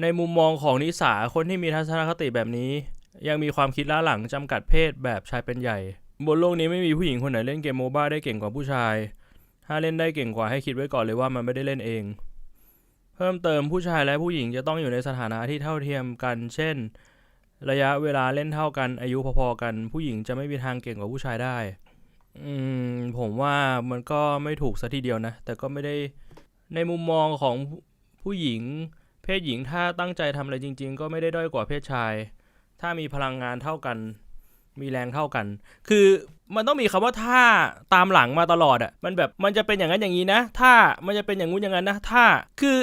ในมุมมองของนิสาคนที่มีทัศนคติแบบนี้ ยังมีความคิดล้าหลังจำกัดเพศแบบชายเป็นใหญ่ บนโลกนี้ไม่มีผู้หญิงคนไหนเล่นเกมโมบ้าได้เก่งกว่าผู้ชาย ถ้าเล่นได้เก่งกว่าให้คิดไว้ก่อนเลยว่ามันไม่ได้เล่นเอง เพิ่มเติมผู้ชายและผู้หญิงจะต้องอยู่ในสถานะที่เท่าเทียมกัน เช่น ระยะเวลาเล่นเท่ากันอายุพอๆกัน ผู้หญิงจะไม่มีทางเก่งกว่าผู้ชายได้ อืมผมว่ามันก็ไม่ถูกซะทีเดียวนะ แต่ก็ไม่ได้ในมุมมองของผู้หญิง เพศหญิงถ้าตั้งใจทำอะไรจริง ๆ ก็ไม่ได้ด้อยกว่าเพศชาย ถ้ามีพลังงานเท่ากัน มีแรงเท่ากัน คือมันต้องมีคำว่าถ้าตามหลังมาตลอดอะ่ะ มันแบบมันจะเป็นอย่างนั้นอย่างนี้นะ ถ้ามันจะเป็นอย่างงู้นอย่างนั้นนะ ถ้าคือ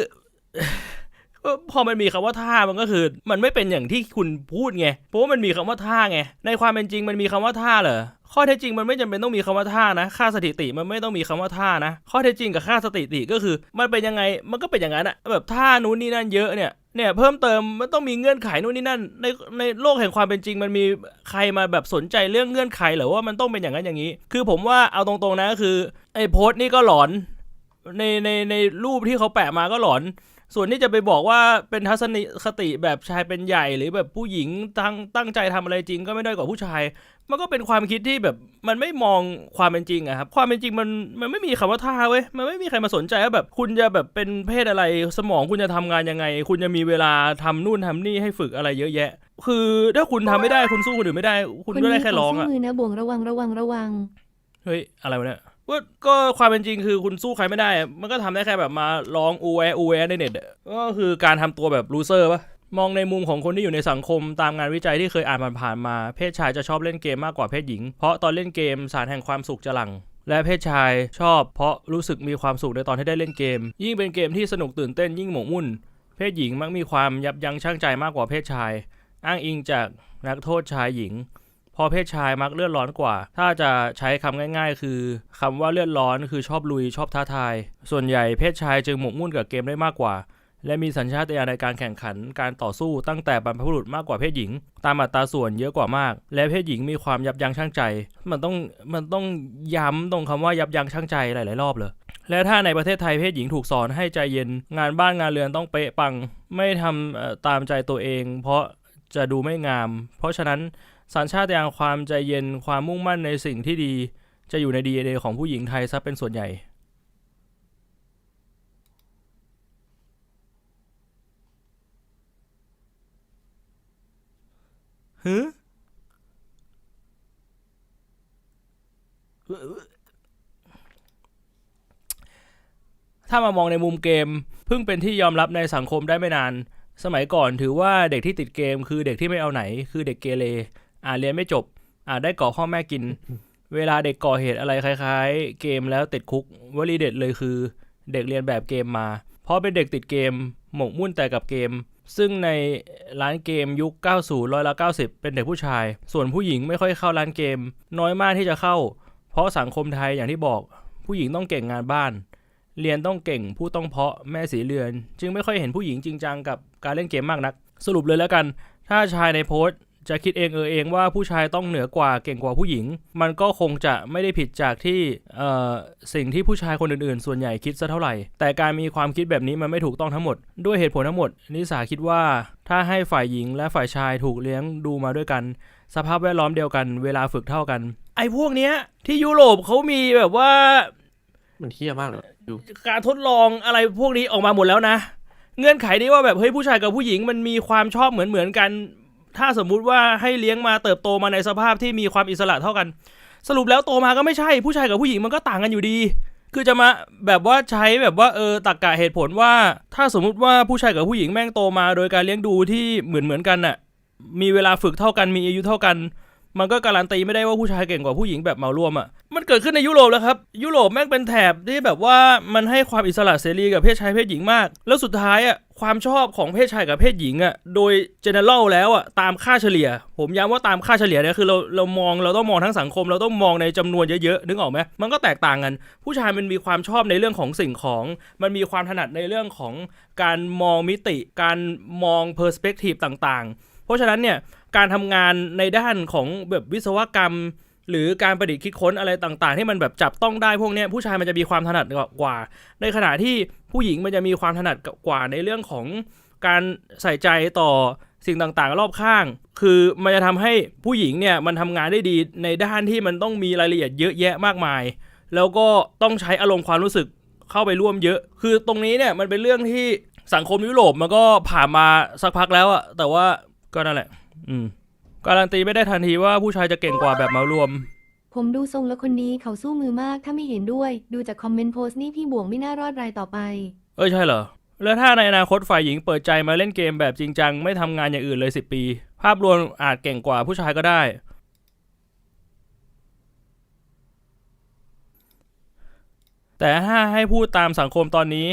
พอมันมีคำว่าถ้ามันก็คือ มันไม่เป็นอย่างที่คุณพูดไงเพราะว่ามันมีคำว่าถ้าไงในความเป็นจริงมันมีคำว่าถ้าเหรอข้อเท็จจริงมันไม่จำเป็นต้องมีคำว่าท่านะ ค่าสถิติมันไม่ต้องมีคำว่าท่านะ ข้อเท็จจริงกับค่าสถิติก็คือ มันเป็นยังไงมันก็เป็นอย่างนั้นอะแบบท่านู้นนี่นั่นเยอะเนี่ยเนี่ยเพิ่มเติมมันต้องมีเงื่อนไขนู่นนี่นั่นในในโลกแห่งความเป็นจริง มันมีใครมาแบบสนใจเรื่องเงื่อนไขหรือว่ามันต้องเป็นอย่างนั้นอย่างนี้ คือผมว่าเอาตรงๆนะคือไอ้โพสต์นี่ก็หลอน ในในในรูปที่เขาแปะมาก็หลอน ส่วนที่จะไปบอกว่าเป็นทัศนคติแบบชายเป็นใหญ่หรือแบบผู้หญิงตั้งตั้งใจทำอะไรจริงก็ไม่ได้อยกว่าผู้ชาย มันก็เป็นความคิดที่แบบมันไม่มองความเป็นจริงอะครับความเป็นจริงมันมันไม่มีคำว่าท่าเว้ยมันไม่มีใครมาสนใจว่าแบบคุณจะแบบเป็นเพศอะไรสมองคุณจะทำงานยังไง คุณจะมีเวลาทำนู่นทำนี่ให้ฝึกอะไรเยอะแยะ คือถ้าคุณทำไม่ได้คุณสู้คนอื่นไม่ได้ คุณก็ได้แค่ร้องอะคนนี้ขสู้มือนะบ่วงระวังระวังระวังเฮ้ยอะไรวะเนี่ย ก็ก็ความเป็นจริงคือคุณสู้ใครไม่ได้ มันก็ทำได้แค่แบบมาร้องอูแวอูแวในเน็ตก็คือการทำตัวแบบลูเซอร์ปะมองในมุมของคนที่อยู่ในสังคมตามงานวิจัยที่เคยอ่านผ่านๆมา เพศชายจะชอบเล่นเกมมากกว่าเพศหญิง เพราะตอนเล่นเกมสารแห่งความสุขจะหลั่งและเพศชายชอบเพราะรู้สึกมีความสุขในตอนที่ได้เล่นเกม ยิ่งเป็นเกมที่สนุกตื่นเต้นยิ่งหมกมุ่น เพศหญิงมักมีความยับยั้งชั่งใจมากกว่าเพศชาย อ้างอิงจากนักโทษชายหญิง พอเพศชายมักเลือดร้อนกว่า ถ้าจะใช้คำง่าย ๆ คือคำว่าเลือดร้อนคือชอบลุยชอบท้าทาย ส่วนใหญ่เพศชายจึงหมกมุ่นกับเกมได้มากกว่า และมีสัญชาตญาณในการแข่งขันการต่อสู้ตั้งแต่บรรพบุรุษมากกว่าเพศหญิง ตามอัตราส่วนเยอะกว่ามาก และเพศหญิงมีความยับยั้งชั่งใจ มันต้องมันต้องย้ำตรงคำว่ายับยั้งชั่งใจหลายๆรอบเลยและถ้าในประเทศไทยเพศหญิงถูกสอนให้ใจเย็น งานบ้านงานเรือนต้องเป๊ะปัง ไม่ทำตามใจตัวเอง เพราะจะดูไม่งาม เพราะฉะนั้น สัญชาตญาณความใจเย็นความมุ่งมั่นในสิ่งที่ดี จะอยู่ใน DNA ของผู้หญิงไทยซะเป็นส่วนใหญ่ฮึถ้ามามองในมุมเกม เพิ่งเป็นที่ยอมรับในสังคมได้ไม่นาน สมัยก่อนถือว่าเด็กที่ติดเกม คือเด็กที่ไม่เอาไหน คือเด็กเกเร อ่านเรียนไม่จบ อ่านได้ก่อพ่อแม่กิน เวลาเด็กก่อเหตุอะไรคล้าย ๆ เกมแล้วติดคุกวลีเด็ดเลยคือ เด็กเรียนแบบเกมมาเพราะเป็นเด็กติดเกม หมกมุ่นแต่กับเกม ซึ่งในร้านเกมยุค 90ร้อยละ90 เป็นเด็กผู้ชาย ส่วนผู้หญิงไม่ค่อยเข้าร้านเกม น้อยมากที่จะเข้า เพราะสังคมไทยอย่างที่บอก ผู้หญิงต้องเก่งงานบ้าน เรียนต้องเก่งผู้ต้องเพาะแม่สีเรือน จึงไม่ค่อยเห็นผู้หญิงจริงจังกับการเล่นเกมมากนัก สรุปเลยแล้วกัน ถ้าชายในโพสต์ จะคิดเองเออเองว่าผู้ชายต้องเหนือกว่าเก่งกว่าผู้หญิง มันก็คงจะไม่ได้ผิดจากที่เอ่อสิ่งที่ผู้ชายคนอื่นๆ ส่วนใหญ่คิดซะเท่าไหร่ แต่การมีความคิดแบบนี้มันไม่ถูกต้องทั้งหมด ด้วยเหตุผลทั้งหมด นิสาคิดว่าถ้าให้ฝ่ายหญิงและฝ่ายชายถูกเลี้ยงดูมาด้วยกัน สภาพแวดล้อมเดียวกัน เวลาฝึกเท่ากัน ไอ้พวกเนี้ยที่ยุโรปเขามีแบบว่า มันเที่ยมากเลยดูการทดลองอะไรพวกนี้ออกมาหมดแล้วนะ เงื่อนไขนี้ว่าแบบเฮ้ยผู้ชายกับผู้หญิงมันมีความชอบเหมือนเหมือนๆกัน ถ้าสมมุติว่าให้เลี้ยงมาเติบโตมาในสภาพที่มีความอิสระเท่ากัน สรุปแล้วโตมาก็ไม่ใช่ผู้ชายกับผู้หญิงมันก็ต่างกันอยู่ดี คือจะมาแบบว่าใช้แบบว่าเออตักกะเหตุผลว่า ถ้าสมมุติว่าผู้ชายกับผู้หญิงแม่งโตมา โดยการเลี้ยงดูที่เหมือนเหมือนกันน่ะมีเวลาฝึกเท่ากันมีอายุเท่ากัน มันก็การันตีไม่ได้ว่าผู้ชายเก่งกว่าผู้หญิงแบบเหมารวมอะ มันเกิดขึ้นในยุโรปแล้วครับ ยุโรปแม่งเป็นแถบที่แบบว่ามันให้ความอิสระเสรีกับเพศชายเพศหญิงมาก แล้วสุดท้ายอะความชอบของเพศชายกับเพศหญิงอะโดย general แล้วอะตามค่าเฉลี่ย ผมย้ำว่าตามค่าเฉลี่ยเนี่ยคือเราเรามองเราต้องมองทั้งสังคม เราต้องมองในจำนวนเยอะๆนึกออกไหมมันก็แตกต่างกัน ผู้ชายมันมีความชอบในเรื่องของสิ่งของ มันมีความถนัดในเรื่องของการมองมิติ การมอง perspective ต่างๆ เพราะฉะนั้นเนี่ย การทำงานในด้านของแบบวิศวกรรม หรือการประดิษฐ์คิดค้นอะไรต่าง ๆ ที่มันแบบจับต้องได้พวกนี้ผู้ชายมันจะมีความถนัดกว่า ในขณะที่ผู้หญิงมันจะมีความถนัดกว่าในเรื่องของการใส่ใจต่อสิ่งต่างๆ รอบข้าง คือมันจะทำให้ผู้หญิงเนี่ยมันทำงานได้ดีในด้านที่มันต้องมีรายละเอียดเยอะแยะมากมาย แล้วก็ต้องใช้อารมณ์ความรู้สึกเข้าไปร่วมเยอะ คือตรงนี้เนี่ยมันเป็นเรื่องที่สังคมยุโรปมันก็ผ่านมาสักพักแล้วอะแต่ว่าก็นั่นแหละ อืมการันตีไม่ได้ทันทีว่าผู้ชายจะเก่งกว่าแบบเหมารวม ผมดูทรงแล้วคนนี้เขาสู้มือมากถ้าไม่เห็นด้วย ดูจากคอมเมนต์โพสต์นี่พี่บวงไม่น่ารอดรายต่อไป เอ้ยใช่เหรอ แล้วถ้าในอนาคตฝ่ายหญิงเปิดใจมาเล่นเกมแบบจริงจัง ไม่ทำงานอย่างอื่นเลย 10 ปี ภาพรวมอาจเก่งกว่าผู้ชายก็ได้ แต่ถ้าให้พูดตามสังคมตอนนี้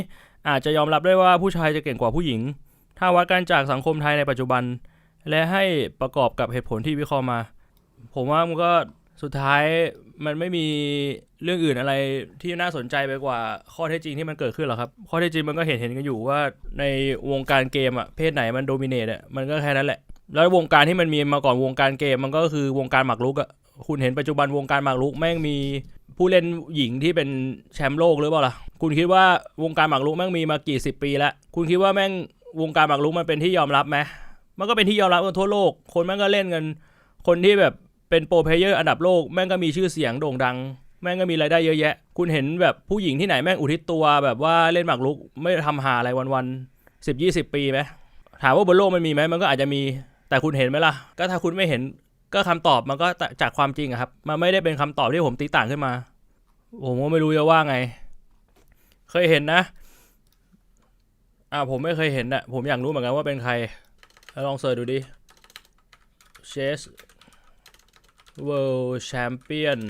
อาจจะยอมรับได้ว่าผู้ชายจะเก่งกว่าผู้หญิง ถ้าวัดกันจากสังคมไทยในปัจจุบัน และให้ประกอบกับเหตุผลที่วิเคราะห์มา ผมว่ามันก็สุดท้ายมันไม่มีเรื่องอื่นอะไรที่น่าสนใจไปกว่าข้อเท็จจริงที่มันเกิดขึ้นหรอครับ ข้อเท็จจริงมันก็เห็นเห็นกันอยู่ว่าในวงการเกมอะเพศไหนมันโดมิเนตอะมันก็แค่นั้นแหละ แล้ววงการที่มันมีมาก่อนวงการเกมมันก็คือวงการหมากรุกอะคุณเห็นปัจจุบันวงการหมากรุกแม่งมีผู้เล่นหญิงที่เป็นแชมป์โลกหรือเปล่าล่ะ คุณคิดว่าวงการหมากรุกแม่งมีมากี่สิบปีแล้ว คุณคิดว่าแม่งวงการหมากรุกมันเป็นที่ยอมรับไหม มันก็เป็นที่ยอมรับกันทั่วโลก คนแม่งก็เล่นกัน คนที่แบบเป็นโปรเพลเยอร์อันดับโลกแม่งก็มีชื่อเสียงโด่งดัง แม่งก็มีรายได้เยอะแยะ คุณเห็นแบบผู้หญิงที่ไหนแม่งอุทิศตัวแบบว่าเล่นหมากรุกไม่ทำหาอะไรวันๆสิบยี่สิบปีไหมถามว่าบนโลกมันมีไหมมันก็อาจจะมีแต่คุณเห็นไหมล่ะ ก็ถ้าคุณไม่เห็นก็คำตอบมันก็จากความจริงครับ มันไม่ได้เป็นคำตอบที่ผมตีต่างขึ้นมา ผมก็ไม่รู้จะว่าไง เคยเห็นนะ อ่าผมไม่เคยเห็นอะผมอยากรู้เหมือนกันว่าเป็นใคร แล้วลองเสิร์ชดูดิเชส World Champion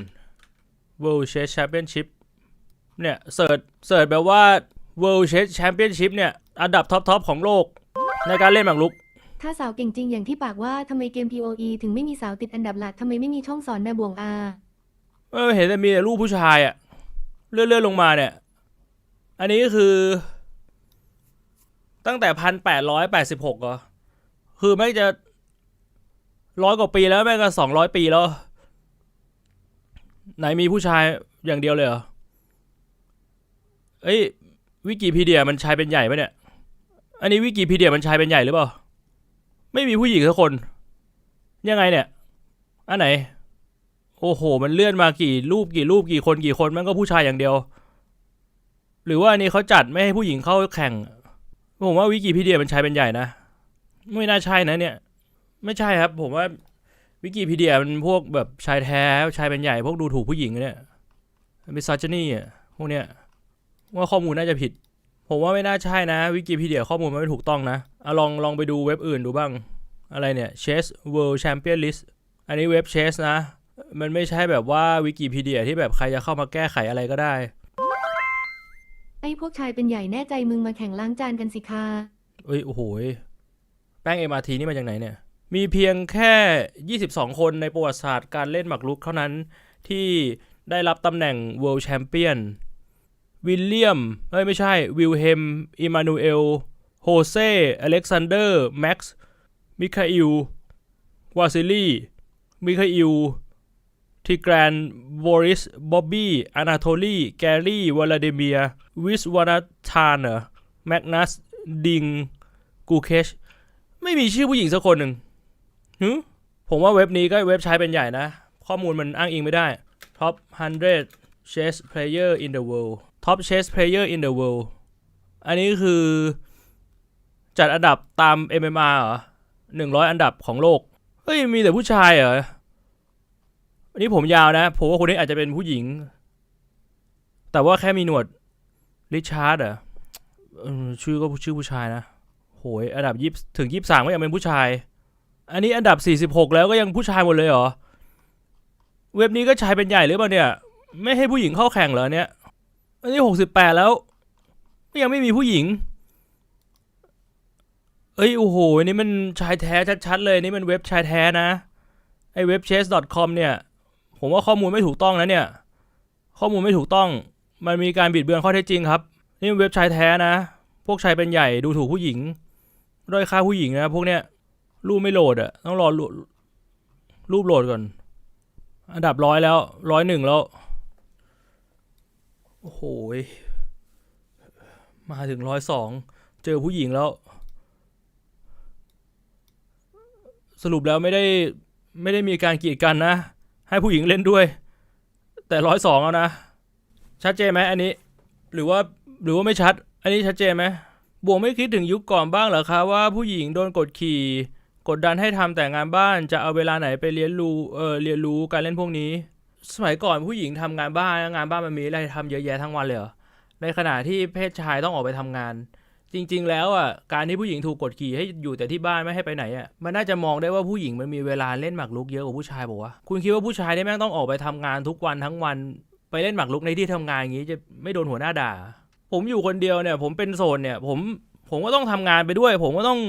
World Chess Championship เนี่ยเสิร์ชเสิร์ชแบบว่า World Chess Championship เนี่ย อันดับท็อปทอปของโลก ในการเล่นหมากรุก ถ้าสาวเก่งจริงอย่างที่ปากว่าทำไมเกม POE ถึงไม่มีสาวติดอันดับหลักทำไมไม่มีช่องสอนแม่บวงอาเออเห็นแต่มีแต่รูปผู้ชายอะเลื่อนๆลงมาเนี่ย อันนี้ก็คือ ตั้งแต่พันแปดร้อยแปดสิบหกเหรอ คือแม่งจะร้อยกว่าปีแล้วแม่งก็สองร้อยปีแล้ว ไหนมีผู้ชายอย่างเดียวเลยเหรอ เอ้ยวิกิพีเดียมันชายเป็นใหญ่ปะเนี่ย อันนี้วิกิพีเดียมันชายเป็นใหญ่หรือเปล่า ไม่มีผู้หญิงสักคน ยังไงเนี่ย อันไหน โอ้โห มันเลื่อนมากี่รูปกี่รูปกี่คนกี่คนมันก็ผู้ชายอย่างเดียว หรือว่าอันนี้เขาจัดไม่ให้ผู้หญิงเข้าแข่ง ผมว่าวิกิพีเดียมันใช้เป็นใหญ่นะ ไม่น่าใช่นะเนี่ย ไม่ใช่ครับ ผมว่าวิกิพีเดียมันพวกแบบชายแท้ชายเป็นใหญ่ พวกดูถูกผู้หญิงเนี่ยมิซ o จนี่อะพวกเนี้ยว่าข้อมูลน่าจะผิด ผมว่าไม่น่าใช่นะวิกิพีเดียข้อมูลมันไม่ถูกต้องนะอะลองลองไปดูเว็บอื่นดูบ้าง อะไรเนี่ย Chess World Champion List อันนี้เว็บ Chess นะ มันไม่ใช่แบบว่าวิกิพีเดียที่แบบใครจะเข้ามาแก้ไขอะไรก็ได้ ไอ้พวกชายเป็นใหญ่แน่ใจมึงมาแข่งล้างจานกันสิคะเอ้ยโอ้โหยแป้ง MRT นี่มาจากไหนเนี่ย มีเพียงแค่ 22 คนในประวัติศาสตร์การเล่นหมากรุกเท่านั้นที่ได้รับตำแหน่ง World Champion วิลเลียมเอ้ย ไม่ใช่ วิลเฮม อิมานูเอล โฮเซ อเล็กซานเดอร์ แม็กซ์ มิคาอิล วาซิลีมิคาอิลทิแกรนบอริส บ๊อบบี้ อนาโทลีแกรี่ วลาดิเมีย วิสวานาธานเหรอแมกนัส ดิง กูเคช ไม่มีชื่อผู้หญิงสักคนหนึ่งหึผมว่าเว็บนี้ก็เว็บใช้เป็นใหญ่นะ ข้อมูลมันอ้างอิงไม่ได้ Top 100 chess player in the world Top chess player in the world อันนี้คือจัดอันดับตาม MMR เหรอหนึ่งร้อยอันดับของโลก เฮ้ย มีแต่ผู้ชายเหรอ อันนี้ผมยาวนะ ผมว่าคนนี้อาจจะเป็นผู้หญิง แต่ว่าแค่มีหนวดริชาร์ดอะเออชื่อก็ชื่อผู้ชายนะ ยอันดับยี่ถึงยี่สามก็ยังเป็นผู้ชาย อันนี้อันดับสี่สิบหกแล้วก็ยังผู้ชายหมดเลยเหรอ เว็บนี้ก็ชายเป็นใหญ่หรือเปล่าเนี่ย ไม่ให้ผู้หญิงเข้าแข่งเหรอเนี่ย อันนี้หกสิบแปดแล้วก็ยังไม่มีผู้หญิง เอ้ยโอ้โหอันนี้มันชายแท้ชัดๆเลยนี่มันเว็บชายแท้นะไอเว็บ chess.com เนี่ย ผมว่าข้อมูลไม่ถูกต้องนะเนี่ย ข้อมูลไม่ถูกต้อง มันมีการบิดเบือนข้อเท็จจริงครับ นี่เว็บชายแท้นะ พวกชายเป็นใหญ่ดูถูกผู้หญิง ด้อยค่าผู้หญิงนะพวกเนี้ยรูปไม่โหลดอะต้องรอรูปโหลดก่อน อันดับร้อยแล้วร้อยหนึ่งแล้ว โอ้โหมาถึงร้อยสองเจอผู้หญิงแล้ว สรุปแล้วไม่ได้ไม่ได้มีการกีดกันนะ ให้ผู้หญิงเล่นด้วย แต่ร้อยสองแล้วนะ ชัดเจนไหมอันนี้ หรือว่าหรือว่าไม่ชัด อันนี้ชัดเจนไหม บวงไม่คิดถึงยุคก่อนบ้างเหรอคะว่าผู้หญิงโดนกดขี่ กดดันให้ทำแต่งานบ้านจะเอาเวลาไหนไปเรียนรู้เออเรียนรู้การเล่นพวกนี้ สมัยก่อนผู้หญิงทำงานบ้านงานบ้านมันมีอะไรทำเยอะแยะทั้งวันเลยเในขณะที่เพศชายต้องออกไปทำงาน จริง ๆ แล้วอะการที่ผู้หญิงถูกกดขี่ให้อยู่แต่ที่บ้านไม่ให้ไปไหนอะมันน่าจะมองได้ว่าผู้หญิงมันมีเวลาเล่นหมากรุกเยอะกว่าผู้ชายบอกว่าคุณคิดว่าผู้ชายเนี่ยแม่งต้องออกไปทำงานทุกวันทั้งวันไปเล่นหมากรุกในที่ทำงานอย่างนี้จะไม่โดนหัวหน้าด่า ผมอยู่คนเดียวเนี่ย ผมเป็นโซนเนี่ย ผมผมก็ต้องทำงานไปด้วย ผมก็ต้อง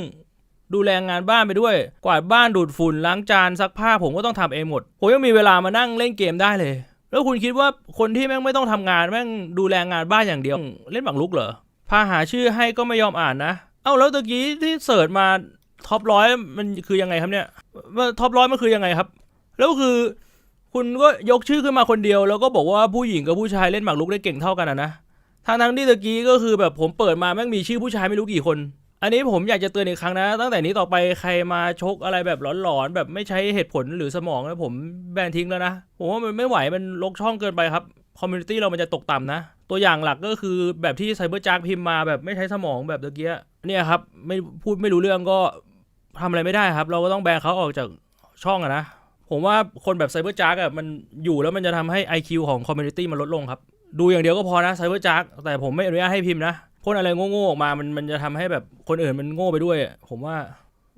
ดูแลงานบ้านไปด้วย กวาดบ้านดูดฝุ่นล้างจานซักผ้า ผมก็ต้องทำเองหมด ผมยังมีเวลามานั่งเล่นเกมได้เลย แล้วคุณคิดว่าคนที่แม่งไม่ต้องทำงานแม่งดูแลงานบ้านอย่างเดียว เล่นหมากรุกเหรอพาหาชื่อให้ก็ไม่ยอมอ่านนะ เอ้าแล้วตะกี้ที่เสิร์ชมาท็อปร้อยมันคือยังไงครับเนี่ยว่าท็อปร้อยมันคือยังไงครับ แล้วคือ คุณก็ยกชื่อขึ้นมาคนเดียว แล้วก็บอกว่าผู้หญิงกับผู้ชายเล่นหมากรุกได้เก่งเท่ากันอะนะ ทางทั้งที่ตะกี้ก็คือแบบผมเปิดมาแม่งมีชื่อผู้ชายไม่รู้กี่คน อันนี้ผมอยากจะเตือนอีกครั้งนะ ตั้งแต่นี้ต่อไปใครมาชกอะไรแบบหลอนๆแบบไม่ใช้เหตุผลหรือสมองนะผมแบนทิ้งแล้วนะผมว่ามันไม่ไหวมันลกช่องเกินไปครับคอมมูนิตี้เรามันจะตกต่ำนะ ตัวอย่างหลักก็คือแบบที่ไซเบอร์จากพิมพ์มาแบบไม่ใช้สมองแบบตะกี้เนี่ยครับไม่พูดไม่รู้เรื่องก็ทำอะไรไม่ได้ครับ เราก็ต้องแบนเขาออกจากช่องอะนะ ผมว่าคนแบบไซเบอร์จาก์อะมันอยู่แล้วมันจะทำให้ IQ ของคอมมูนิตี้มันลดลงครับ ดูอย่างเดียวก็พอนะไซเบอร์จาก์แต่ผมไม่อนุญาตให้พิมพ์นะพ่นอะไรโง่ๆออกมามันมันจะทำให้แบบคนอื่นมันโง่ไปด้วย ผมว่า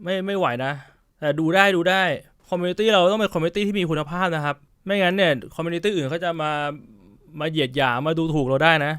ไม่ไม่ไหวนะ แต่ดูได้ดูได้คอมมูนิตี้เราต้องเป็นคอมมูนิตี้ที่มีคุณภาพนะครับ ไม่งั้นเนี่ยคอมมูนิตี้อื่นเขาจะมามาเหยียดหยามมาดูถูกเราได้นะ